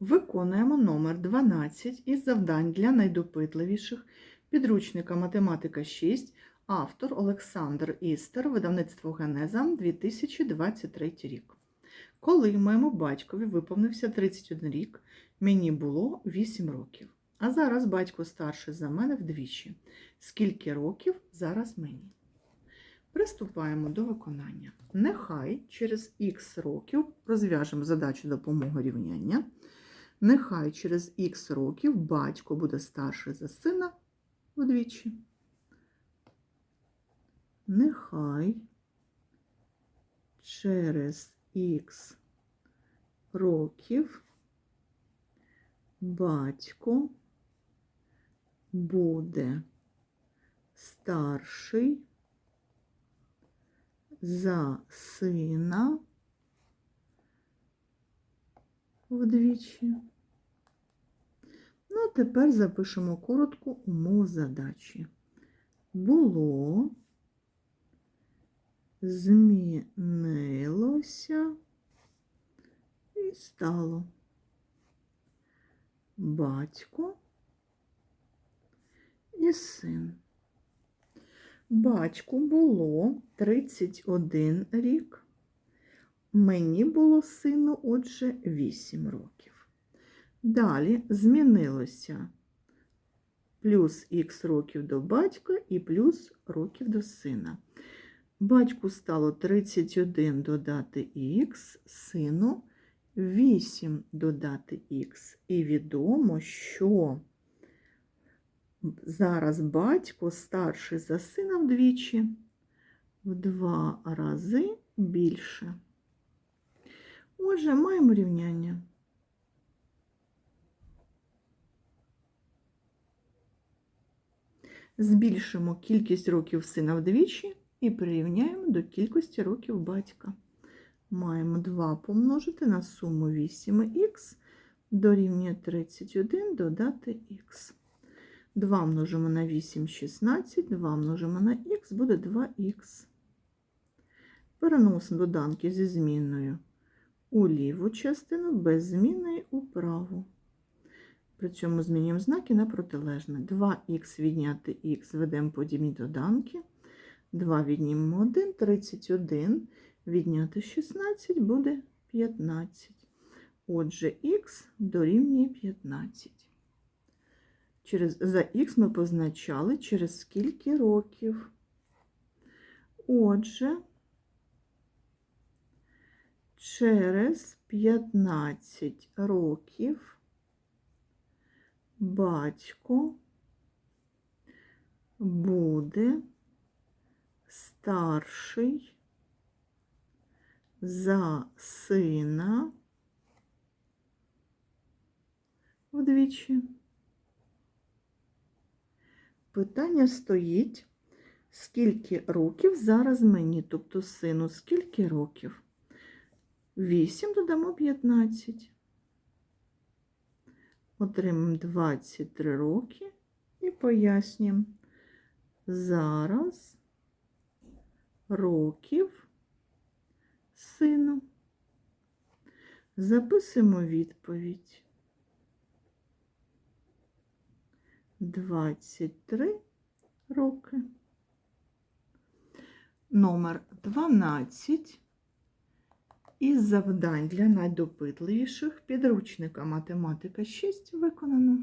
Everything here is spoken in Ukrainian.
Виконуємо номер 12 із завдань для найдопитливіших підручника Математика 6, автор Олександр Істер, видавництво Генеза 2023 рік. Коли моєму батькові виповнився 31 рік, мені було 8 років. А зараз батько старший за мене вдвічі. Скільки років зараз мені? Приступаємо до виконання. Нехай через х років розв'яжемо задачу допомоги рівняння. Нехай через х років батько буде старший за сина вдвічі. Нехай через х років батько буде старший за сина вдвічі. Ну, а тепер запишемо коротку умову задачі. Було, змінилося і стало. Батько і син. Батьку було 31 рік. Мені було сину, отже, 8 років. Далі змінилося плюс х років до батька і плюс років до сина. Батьку стало 31 додати х, сину 8 додати х. І відомо, що зараз батько старший за сина вдвічі, в два рази більше. Отже, маємо рівняння. Збільшимо кількість років сина вдвічі і прирівняємо до кількості років батька. Маємо 2 помножити на суму 8х дорівнює 31 додати х. 2 множимо на 8 16, 2 множимо на х буде 2х. Переносимо доданки зі змінною у ліву частину, без змінної у праву. При цьому змінюємо знаки на протилежне. 2х відняти х ведемо подібні доданки. 2 віднімемо 1, 31. Відняти 16 буде 15. Отже, х дорівнює 15. Через, За х ми позначали через скільки років. Отже, через 15 років батько буде старший за сина вдвічі. Питання стоїть, скільки років зараз мені, тобто сину, скільки років? 8 додамо 15. Отримаємо 23 роки і пояснюємо. Зараз років сину. Записуємо відповідь. 23 роки. Номер 12 із завдань для найдопитливіших підручника математика 6 виконано.